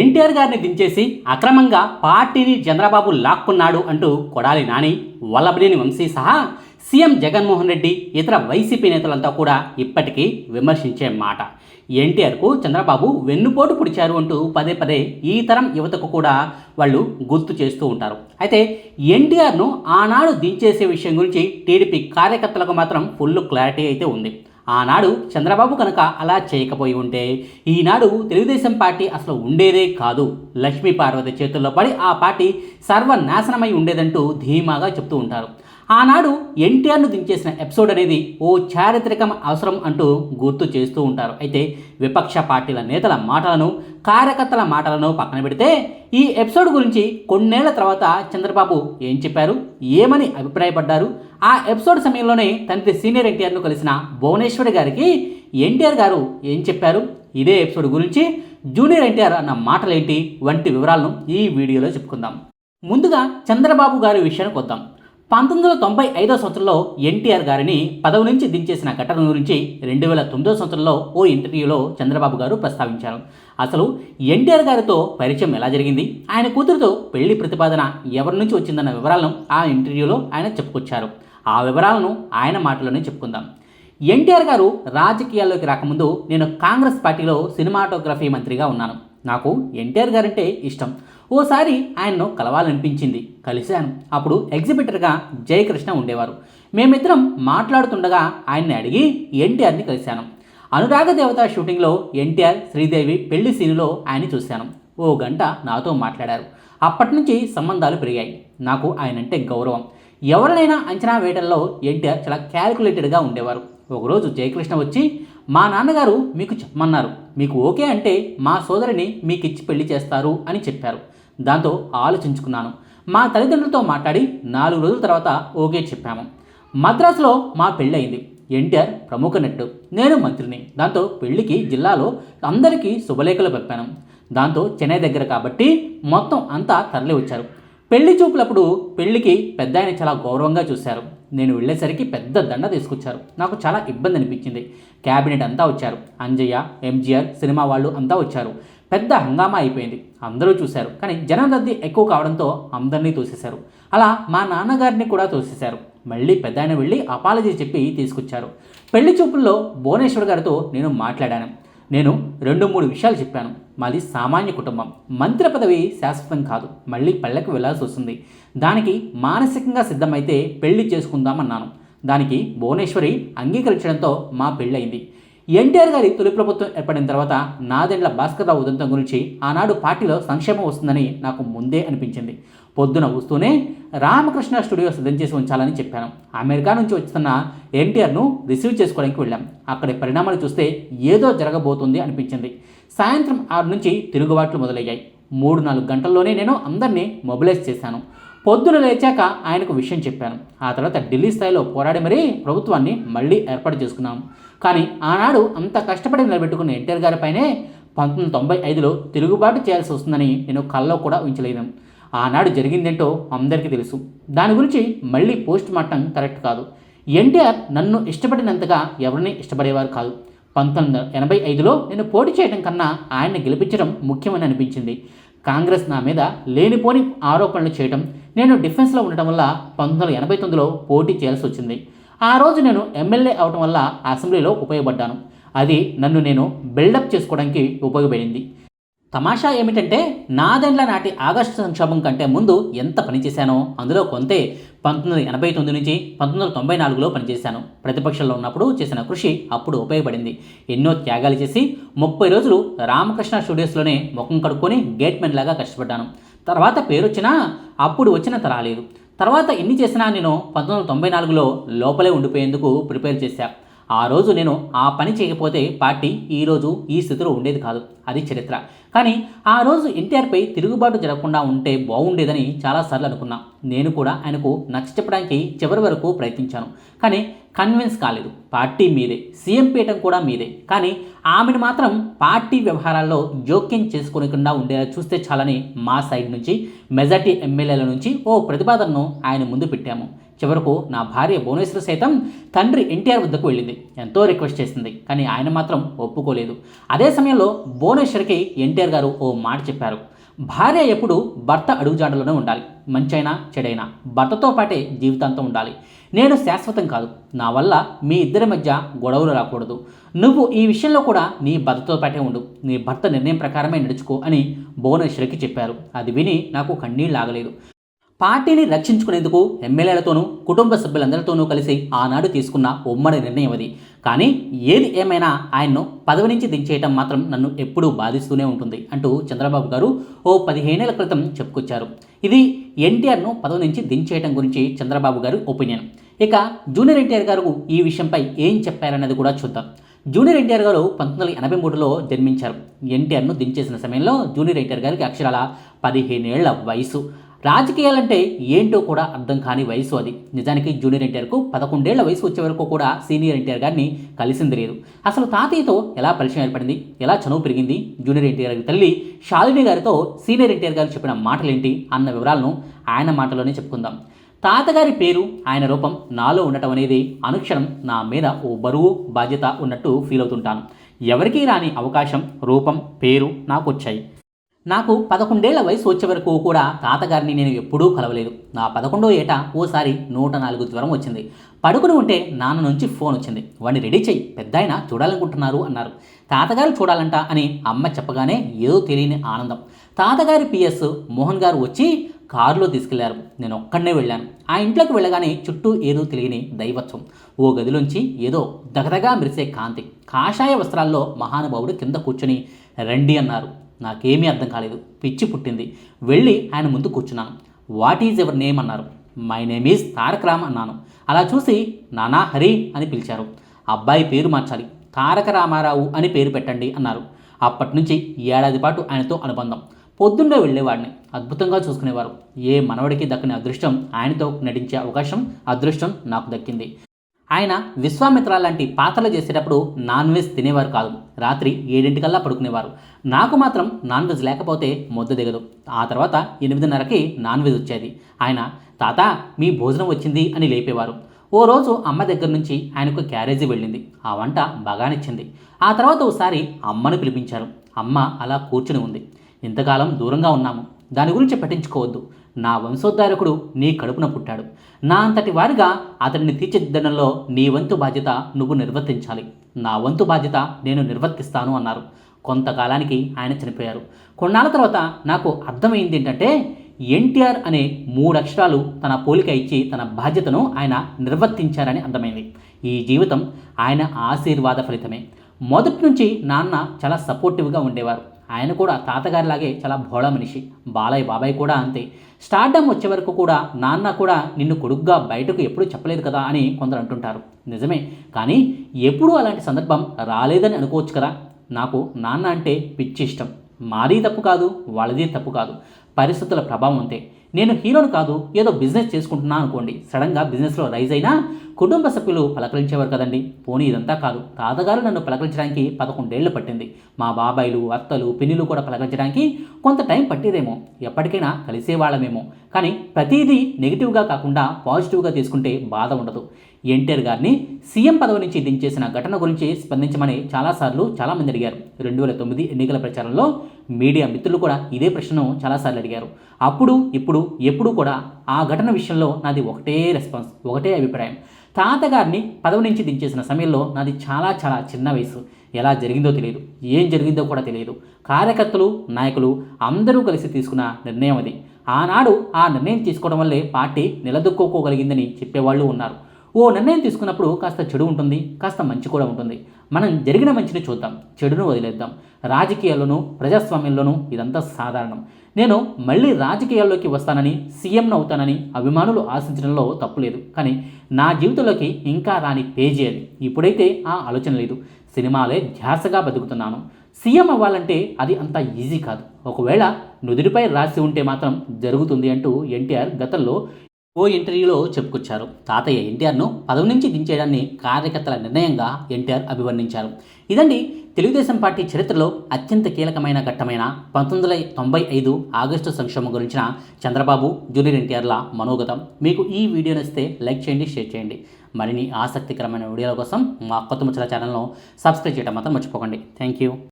ఎన్టీఆర్ గారిని దించేసి అక్రమంగా పార్టీని చంద్రబాబు లాక్కున్నాడు అంటూ కొడాలి నాని వల్లభనేని వంశీ సహా సీఎం జగన్మోహన్ రెడ్డి ఇతర వైసీపీ నేతలంతా కూడా ఇప్పటికీ విమర్శించే మాట. ఎన్టీఆర్కు చంద్రబాబు వెన్నుపోటు పొడిచారు అంటూ పదే పదే ఈ తరం యువతకు కూడా వాళ్ళు గుర్తు చేస్తూ ఉంటారు. అయితే ఎన్టీఆర్ను ఆనాడు దించేసే విషయం గురించి టీడీపీ కార్యకర్తలకు మాత్రం ఫుల్ క్లారిటీ అయితే ఉంది. ఆనాడు చంద్రబాబు కనుక అలా చేయకపోయి ఉంటే ఈనాడు తెలుగుదేశం పార్టీ అసలు ఉండేదే కాదు. లక్ష్మీ పార్వతి చేతుల్లో పడి ఆ పార్టీ సర్వనాశనమై ఉండేదంటూ ధీమాగా చెప్తూ ఉంటారు. ఆనాడు ఎన్టీఆర్ను దించేసిన ఎపిసోడ్ అనేది ఓ చారిత్రకం అవసరం అంటూ గుర్తు చేస్తూ ఉంటారు. అయితే విపక్ష పార్టీల నేతల మాటలను కార్యకర్తల మాటలను పక్కన పెడితే ఈ ఎపిసోడ్ గురించి కొన్నేళ్ళ తర్వాత చంద్రబాబు ఏం చెప్పారు? ఏమని అభిప్రాయపడ్డారు? ఆ ఎపిసోడ్ సమయంలోనే తండ్రి సీనియర్ ఎన్టీఆర్ను కలిసిన భువనేశ్వరి గారికి ఎన్టీఆర్ గారు ఏం చెప్పారు? ఇదే ఎపిసోడ్ గురించి జూనియర్ ఎన్టీఆర్ అన్న మాటలేంటి? వంటి వివరాలను ఈ వీడియోలో చెప్పుకుందాం. ముందుగా చంద్రబాబు గారి విషయానికి వద్దాం. పంతొమ్మిది వందల తొంభై ఐదో సంవత్సరంలో ఎన్టీఆర్ గారిని పదవి నుంచి దించేసిన ఘటన గురించి రెండు వేల తొమ్మిదో సంవత్సరంలో ఓ ఇంటర్వ్యూలో చంద్రబాబు గారు ప్రస్తావించారు. అసలు ఎన్టీఆర్ గారితో పరిచయం ఎలా జరిగింది? ఆయన కూతురుతో పెళ్ళి ప్రతిపాదన ఎవరి నుంచి వచ్చిందన్న వివరాలను ఆ ఇంటర్వ్యూలో ఆయన చెప్పుకొచ్చారు. ఆ వివరాలను ఆయన మాటలోనే చెప్పుకుందాం. ఎన్టీఆర్ గారు రాజకీయాల్లోకి రాకముందు నేను కాంగ్రెస్ పార్టీలో సినిమాటోగ్రఫీ మంత్రిగా ఉన్నాను. నాకు ఎన్టీఆర్ గారంటే ఇష్టం. ఓసారి ఆయన్ను కలవాలనిపించింది. కలిశాను. అప్పుడు ఎగ్జిబిటర్గా జయకృష్ణ ఉండేవారు. మేమిద్దరం మాట్లాడుతుండగా ఆయన్ని అడిగి ఎన్టీఆర్ని కలిశాను. అనురాగ దేవత షూటింగ్లో ఎన్టీఆర్ శ్రీదేవి పెళ్ళి సీనులో ఆయన్ని చూశాను. ఓ గంట నాతో మాట్లాడారు. అప్పటి నుంచి సంబంధాలు పెరిగాయి. నాకు ఆయనంటే గౌరవం. ఎవరినైనా అంచనా వేయడంలో ఎన్టీఆర్ చాలా క్యాలిక్యులేటెడ్గా ఉండేవారు. ఒకరోజు జయకృష్ణ వచ్చి మా నాన్నగారు మీకు చెప్పమన్నారు. మీకు ఓకే అంటే మా సోదరిని మీకు ఇచ్చి పెళ్ళి చేస్తారు అని చెప్పారు. దాంతో ఆలోచించుకున్నాను. మా తల్లిదండ్రులతో మాట్లాడి నాలుగు రోజుల తర్వాత ఓకే చెప్పాము. మద్రాసులో మా పెళ్ళి అయింది. ఎన్టీఆర్ ప్రముఖ నటుడు. నేను మంత్రిని. దాంతో పెళ్ళికి జిల్లాలో అందరికీ శుభలేఖలు పంపాను. దాంతో చెన్నై దగ్గర కాబట్టి మొత్తం అంతా తరలి వచ్చారు పెళ్ళి చూపులప్పుడు పెళ్ళికి పెద్ద ఆయన చాలా గౌరవంగా చూశారు. నేను వెళ్ళేసరికి పెద్ద దండ తీసుకొచ్చారు. నాకు చాలా ఇబ్బంది అనిపించింది. క్యాబినెట్ అంతా వచ్చారు. అంజయ్య ఎంజీఆర్ సినిమా వాళ్ళు అంతా వచ్చారు. పెద్ద హంగామా అయిపోయింది. అందరూ చూశారు. కానీ జనం రద్దీ ఎక్కువ కావడంతో అందరినీ తోసేశారు. అలా మా నాన్నగారిని కూడా తోసేశారు. మళ్ళీ పెద్ద ఆయన వెళ్ళి అపాలజీ చెప్పి తీసుకొచ్చారు. పెళ్ళి చూపుల్లో భువనేశ్వర్ గారితో నేను మాట్లాడాను. నేను రెండు మూడు విషయాలు చెప్పాను. మాది సామాన్య కుటుంబం. మంత్రి పదవి శాశ్వతం కాదు. మళ్ళీ పల్లెకు వెళ్ళాల్సి వస్తుంది. దానికి మానసికంగా సిద్ధమైతే పెళ్ళి చేసుకుందామన్నాను. దానికి భువనేశ్వరి అంగీకరించడంతో మా పెళ్ళయింది ఎన్టీఆర్ గారి తొలి ప్రభుత్వం ఏర్పడిన తర్వాత నాదెండ్ల భాస్కర్రావు ఉదంతం గురించి ఆనాడు పార్టీలో సంక్షేమం వస్తుందని నాకు ముందే అనిపించింది. పొద్దున వస్తూనే రామకృష్ణ స్టూడియో సిద్ధం చేసి ఉంచాలని చెప్పాను. అమెరికా నుంచి వస్తున్న ఎన్టీఆర్ను రిసీవ్ చేసుకోవడానికి వెళ్ళాం. అక్కడి పరిణామాలు చూస్తే ఏదో జరగబోతుంది అనిపించింది. సాయంత్రం ఆరు నుంచి తిరుగుబాట్లు మొదలయ్యాయి. మూడు నాలుగు గంటల్లోనే నేను అందరినీ మొబిలైజ్ చేశాను. పొద్దున లేచాక ఆయనకు విషయం చెప్పాను. ఆ తర్వాత ఢిల్లీ స్థాయిలో పోరాడి మరీ ప్రభుత్వాన్ని మళ్ళీ ఏర్పాటు చేసుకున్నాం. కానీ ఆనాడు అంత కష్టపడి నిలబెట్టుకున్న ఎన్టీఆర్ గారిపైనే పంతొమ్మిది తొంభై ఐదులో తిరుగుబాటు చేయాల్సి వస్తుందని నేను కల్లో కూడా ఉంచలేదు ఆనాడు జరిగిందేంటో అందరికీ తెలుసు. దాని గురించి మళ్ళీ పోస్ట్ మార్టం కరెక్ట్ కాదు. ఎన్టీఆర్ నన్ను ఇష్టపడినంతగా ఎవరిని ఇష్టపడేవారు కాదు. పంతొమ్మిది వందల ఎనభై ఐదులో నేను పోటీ చేయడం కన్నా ఆయన్ని గెలిపించడం ముఖ్యమని అనిపించింది. కాంగ్రెస్ నా మీద లేనిపోని ఆరోపణలు చేయడం నేను డిఫెన్స్లో ఉండటం వల్ల పంతొమ్మిది వందల ఎనభై తొమ్మిదిలో పోటీ చేయాల్సి వచ్చింది. ఆ రోజు నేను ఎమ్మెల్యే అవటం వల్ల అసెంబ్లీలో ఉపయోగపడ్డాను. అది నన్ను నేను బిల్డప్ చేసుకోవడానికి ఉపయోగపడింది. తమాషా ఏమిటంటే నాదెండ్ల నాటి ఆగస్టు సంక్షోభం కంటే ముందు ఎంత పనిచేశానో అందులో కొంతే పంతొమ్మిది వందల ఎనభై తొమ్మిది నుంచి పంతొమ్మిది వందల తొంభై నాలుగులో పనిచేశాను. ప్రతిపక్షంలో ఉన్నప్పుడు చేసిన కృషి అప్పుడు ఉపయోగపడింది. ఎన్నో త్యాగాలు చేసి ముప్పై రోజులు రామకృష్ణ స్టూడియోస్లోనే ముఖం కడుక్కొని గేట్మెన్ లాగా కష్టపడ్డాను. తర్వాత పేరు వచ్చినా అప్పుడు వచ్చిన తరాలేదు తర్వాత ఎన్ని చేసినా నేను పంతొమ్మిది వందల తొంభై నాలుగులో లోపలే ఉండిపోయేందుకు ప్రిపేర్ చేశా. ఆ రోజు నేను ఆ పని చేయకపోతే పార్టీ ఈరోజు ఈ స్థితిలో ఉండేది కాదు. అది చరిత్ర. కానీ ఆ రోజు ఎన్టీఆర్పై తిరుగుబాటు జరగకుండా ఉంటే బాగుండేదని చాలాసార్లు అనుకున్నా. నేను కూడా ఆయనకు నచ్చ చెప్పడానికి చివరి వరకు ప్రయత్నించాను. కానీ కన్విన్స్ కాలేదు. పార్టీ మీదే సీఎం పీఠం కూడా మీదే. కానీ ఆమెను మాత్రం పార్టీ వ్యవహారాల్లో జోక్యం చేసుకోనకుండా ఉండేలా చూస్తే చాలని మా సైడ్ నుంచి మెజార్టీ ఎమ్మెల్యేల నుంచి ఓ ప్రతిపాదనను ఆయన ముందు పెట్టాము. చివరకు నా భార్య భువనేశ్వరి సైతం తండ్రి ఎన్టీఆర్ వద్దకు వెళ్ళింది. ఎంతో రిక్వెస్ట్ చేసింది కానీ ఆయన మాత్రం ఒప్పుకోలేదు. అదే సమయంలో భువనేశ్వరికి ఎన్టీఆర్ గారు ఓ మాట చెప్పారు. భార్య ఎప్పుడు భర్త అడుగుజాడలోనే ఉండాలి. మంచైనా చెడైనా భర్తతో పాటే జీవితాంతం ఉండాలి. నేను శాశ్వతం కాదు. నా వల్ల మీ ఇద్దరి మధ్య గొడవలు రాకూడదు. నువ్వు ఈ విషయంలో కూడా నీ భర్తతో పాటే ఉండు. నీ భర్త నిర్ణయం ప్రకారమే నడుచుకో అని భువనేశ్వరికి చెప్పారు. అది విని నాకు కన్నీళ్ళు ఆగలేదు. పార్టీని రక్షించుకునేందుకు ఎమ్మెల్యేలతోనూ కుటుంబ సభ్యులందరితోనూ కలిసి ఆనాడు తీసుకున్న ఉమ్మడి నిర్ణయం అది. కానీ ఏది ఏమైనా ఆయన్ను పదవి నుంచి దించేయటం మాత్రం నన్ను ఎప్పుడూ బాధిస్తూనే ఉంటుంది అంటూ చంద్రబాబు గారు ఓ పదిహేనేళ్ళ క్రితం చెప్పుకొచ్చారు. ఇది ఎన్టీఆర్ను పదవి నుంచి దించేయటం గురించి చంద్రబాబు గారి ఒపీనియన్. ఇక జూనియర్ ఎన్టీఆర్ గారు ఈ విషయంపై ఏం చెప్పారనేది కూడా చూద్దాం. జూనియర్ ఎన్టీఆర్ గారు పంతొమ్మిది వందల ఎనభై మూడులో జన్మించారు. ఎన్టీఆర్ను దించేసిన సమయంలో జూనియర్ ఎన్టీఆర్ గారికి అక్షరాల పదిహేనేళ్ళ వయసు. రాజకీయాలంటే ఏంటో కూడా అర్థం కాని వయసు అది. నిజానికి జూనియర్ ఎన్టీఆర్కు పదకొండేళ్ళ వయసు వచ్చే వరకు కూడా సీనియర్ ఎన్టీఆర్ గారిని కలిసింది లేదు. అసలు తాతయ్యతో ఎలా పరిచయం ఏర్పడింది? ఎలా చనువు పెరిగింది? జూనియర్ ఎన్టీఆర్ గారి తల్లి శాలిని గారితో సీనియర్ ఎన్టీఆర్ గారు చెప్పిన మాటలేంటి? అన్న వివరాలను ఆయన మాటలోనే చెప్పుకుందాం. తాతగారి పేరు ఆయన రూపం నాలో ఉండటం అనేది అనుక్షణం నా మీద ఓ బరువు బాధ్యత ఉన్నట్టు ఫీల్ అవుతుంటాను. ఎవరికీ రాని అవకాశం రూపం పేరు నాకు వచ్చాయి. నాకు పదకొండేళ్ళ వయసు వచ్చే వరకు కూడా తాతగారిని నేను ఎప్పుడూ కలవలేదు. నా పదకొండో ఏట ఓసారి నూట నాలుగు జ్వరం వచ్చింది. పడుకుని ఉంటే నాన్న నుంచి ఫోన్ వచ్చింది. వాడిని రెడీ చెయ్యి. పెద్ద ఆయన చూడాలనుకుంటున్నారు అన్నారు. తాతగారు చూడాలంట అని అమ్మ చెప్పగానే ఏదో తెలియని ఆనందం. తాతగారి పిఎస్ మోహన్ గారు వచ్చి కారులో తీసుకెళ్ళారు. నేను ఒక్కడనే వెళ్ళాను. ఆ ఇంట్లోకి వెళ్ళగానే చుట్టూ ఏదో తెలియని దైవత్వం. ఓ గదిలోంచి ఏదో దగదగా మెరిసే కాంతి. కాషాయ వస్త్రాల్లో మహానుభావుడు కింద కూర్చొని రండి అన్నారు. నాకేమీ అర్థం కాలేదు. పిచ్చి పుట్టింది. వెళ్ళి ఆయన ముందు కూర్చున్నాను. What is your name? అన్నారు. My name is Taraka Ram అన్నాను. అలా చూసి నానా హరి అని పిలిచారు. అబ్బాయి పేరు మార్చాలి. తారక రామారావు అని పేరు పెట్టండి అన్నారు. అప్పటి నుంచి ఏడాది పాటు ఆయనతో అనుబంధం. పొద్దున్నే వెళ్ళేవాడిని. అద్భుతంగా చూసుకునేవారు. ఏ మనవడికి దక్కని అదృష్టం ఆయనతో నటించే అవకాశం అదృష్టం నాకు దక్కింది. ఆయన విశ్వామిత్ర లాంటి పాత్రలు చేసేటప్పుడు నాన్ వెజ్ తినేవారు కాదు. రాత్రి ఏడింటికల్లా పడుకునేవారు. నాకు మాత్రం నాన్ వెజ్ లేకపోతే ముద్ద దిగదు. ఆ తర్వాత ఎనిమిదిన్నరకి నాన్ వెజ్ వచ్చేది. ఆయన తాత మీ భోజనం వచ్చింది అని లేపేవారు. ఓ రోజు అమ్మ దగ్గర నుంచి ఆయనకు క్యారేజీ వెళ్ళింది. ఆ వంట బాగానిచ్చింది. ఆ తర్వాత ఒకసారి అమ్మను పిలిపించారు. అమ్మ అలా కూర్చుని ఉంది. ఇంతకాలం దూరంగా ఉన్నాము. దాని గురించి పట్టించుకోవద్దు. నా వంశోద్ధారకుడు నీ కడుపున పుట్టాడు. నా అంతటి వారిగా అతడిని తీర్చిదిద్దడంలో నీ వంతు బాధ్యత నువ్వు నిర్వర్తించాలి. నా వంతు బాధ్యత నేను నిర్వర్తిస్తాను అన్నారు. కొంతకాలానికి ఆయన చనిపోయారు. కొన్నాళ్ళ తర్వాత నాకు అర్థమైంది ఏంటంటే ఎన్టీఆర్ అనే మూడు అక్షరాలు తన పోలిక ఇచ్చి తన బాధ్యతను ఆయన నిర్వర్తించారని అర్థమైంది. ఈ జీవితం ఆయన ఆశీర్వాద ఫలితమే. మొదటి నుంచి నాన్న చాలా సపోర్టివ్గా ఉండేవారు. ఆయన కూడా తాతగారిలాగే చాలా భోళ మనిషి. బాలయ్య బాబాయ్ కూడా అంతే. స్టార్డమ్ వచ్చే వరకు కూడా నాన్న కూడా నిన్ను కొడుగ్గా బయటకు ఎప్పుడు చెప్పలేదు కదా అని కొందరు అంటుంటారు. నిజమే. కానీ ఎప్పుడూ అలాంటి సందర్భం రాలేదని అనుకోవచ్చు కదా. నాకు నాన్న అంటే పిచ్చి ఇష్టం. మాది తప్పు కాదు వాళ్ళది తప్పు కాదు. పరిస్థితుల ప్రభావం అంతే. నేను హీరోని కాదు ఏదో బిజినెస్ చేసుకుంటున్నా అనుకోండి. సడన్గా బిజినెస్లో రైజ్ అయినా కుటుంబ సభ్యులు పలకరించేవారు కదండి. పోనీ ఇదంతా కాదు. తాతగారు నన్ను పలకరించడానికి పదకొండేళ్ళు పట్టింది. మా బాబాయిలు అత్తలు పిన్నిలు కూడా పలకరించడానికి కొంత టైం పట్టేదేమో. ఎప్పటికైనా కలిసేవాళ్ళమేమో. కానీ ప్రతిదీ నెగిటివ్గా కాకుండా పాజిటివ్గా తీసుకుంటే బాధ ఉండదు. ఎన్టీఆర్ గారిని సీఎం పదవి నుంచి దించేసిన ఘటన గురించి స్పందించమని చాలాసార్లు చాలామంది అడిగారు. రెండు వేల తొమ్మిది ఎన్నికల ప్రచారంలో మీడియా మిత్రులు కూడా ఇదే ప్రశ్నను చాలాసార్లు అడిగారు. అప్పుడు ఇప్పుడు ఎప్పుడు కూడా ఆ ఘటన విషయంలో నాది ఒకటే రెస్పాన్స్ ఒకటే అభిప్రాయం. తాతగారిని పదవి నుంచి దించేసిన సమయంలో నాది చాలా చాలా చిన్న వయసు ఎలా జరిగిందో తెలియదు. ఏం జరిగిందో కూడా తెలియదు. కార్యకర్తలు నాయకులు అందరూ కలిసి తీసుకున్న నిర్ణయం అది. ఆనాడు ఆ నిర్ణయం తీసుకోవడం వల్లే పార్టీ నిలదొక్కుకోగలిగిందని చెప్పేవాళ్ళు ఉన్నారు. ఓ నిర్ణయం తీసుకున్నప్పుడు కాస్త చెడు ఉంటుంది కాస్త మంచి కూడా ఉంటుంది. మనం జరిగిన మంచిని చూద్దాం చెడును వదిలేద్దాం. రాజకీయాల్లోనూ ప్రజాస్వామ్యంలోనూ ఇదంతా సాధారణం. నేను మళ్ళీ రాజకీయాల్లోకి వస్తానని సీఎంను అవుతానని అభిమానులు ఆశించడంలో తప్పులేదు. కానీ నా జీవితంలోకి ఇంకా రాని పేజీ అది. ఇప్పుడైతే ఆ ఆలోచన లేదు. సినిమాలే ధ్యాసగా బతుకుతున్నాను. సీఎం అవ్వాలంటే అది అంత ఈజీ కాదు. ఒకవేళ నుదుటిపై రాసి ఉంటే మాత్రం జరుగుతుంది అంటూ ఎన్టీఆర్ గతంలో ఓ ఇంటర్వ్యూలో చెప్పుకొచ్చారు. తాతయ్య ఎన్టీఆర్ను పదవి నుంచి దించేయడాన్ని కార్యకర్తల నిర్ణయంగా ఎన్టీఆర్ అభివర్ణించారు. ఇదండి తెలుగుదేశం పార్టీ చరిత్రలో అత్యంత కీలకమైన ఘట్టమైన పంతొమ్మిది వందల తొంభై ఐదు ఆగస్టు సంక్షేమం గురించిన చంద్రబాబు జూనియర్ ఎన్టీఆర్ల మనోగతం. మీకు ఈ వీడియో నచ్చితే లైక్ చేయండి షేర్ చేయండి. మరిన్ని ఆసక్తికరమైన వీడియోల కోసం మా కొత్త ముచ్చల ఛానల్ను సబ్స్క్రైబ్ చేయడం మాత్రం మర్చిపోకండి. Thank you.